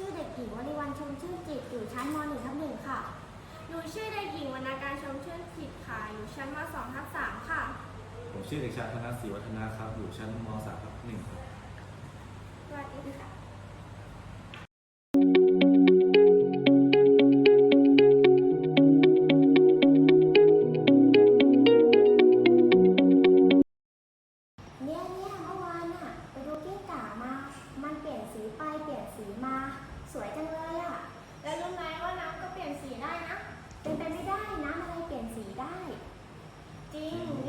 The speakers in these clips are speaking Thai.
ชื่อเด็กหญิงวริวันชมชื่นจิตอยู่ชั้นม .1 ทับหนึ่งค่ะ หนูชื่อเด็กหญิงวรรณการชมชื่นจิตค่ะอยู่ชั้นม .2 ทับ3ค่ะ ผมชื่อเด็กชายธนศรีวัฒนาครับ อยู่ชั้นม .3 ทับ1ครับ สวัสดีค่ะ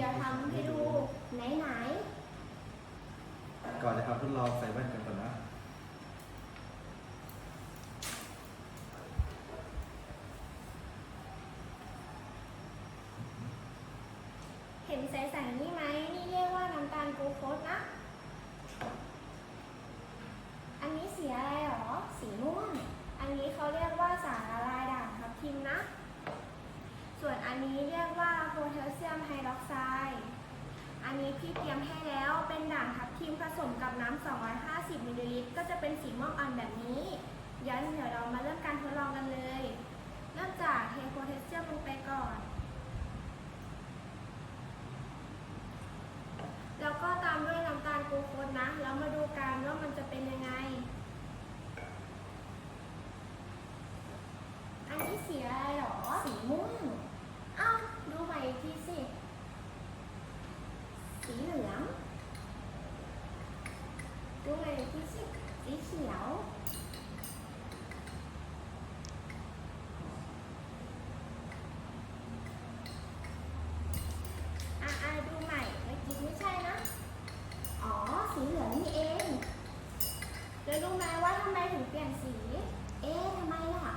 ริงเดี๋ยวทำให้ดูไหนไหนก่อนจะทำทดลองใส่แว่นกันก่อนนะเห็นใสๆนี่ไหมนี่เรียกว่าน้ำตาลกลูโคสนะ อันนี้สีอะไรหรอ สีม่วง อันนี้เขาเรียกว่าสารละลายด่างทับทิมนะ ส่วนอันนี้เรียกว่าโพแทสเซียมไฮดรอกไซด์ อันนี้พี่เตรียมให้แล้วเป็นด่างทับทิมผสมกับน้ำ 250มิลลิลิตรก็จะเป็นสีม่วงอ่อนแบบนี้งั้นเดี๋ยวเรามาเริ่มการทดลองกันเลย เริ่มจากเทโพแทสเซียมลงไปก่อน แล้วก็ตามด้วยน้ำตาลกลูโคสนะ แล้วมาดูกันว่ามันจะเป็นยังไง อันนี้สีอะไรหรอ สีม่วง อ้าว ดูใหม่อีกทีสิ สีเหลือง ดูใหม่อีกทีสิ สีเขียว อะอะดูใหม่เมื่อกี้ไม่ใช่นะ อ๋อ สีเหลืองนี่เองแล้วรู้ไหมว่าทำไมถึงเปลี่ยนสี เอ๊ะทำไมล่ะ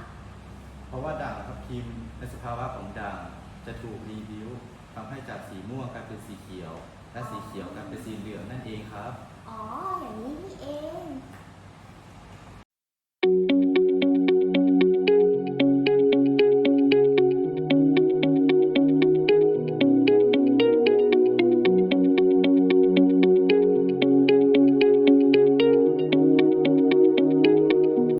เพราะว่าด่างทับทิมในสภาวะของด่างจะถูกรีบิวทำให้จากสีม่วงกลายเป็นสีเขียว และสีเขียวกลายเป็นสีเหลืองนั่นเองครับ อ๋อ อย่างนี้นี่เองอ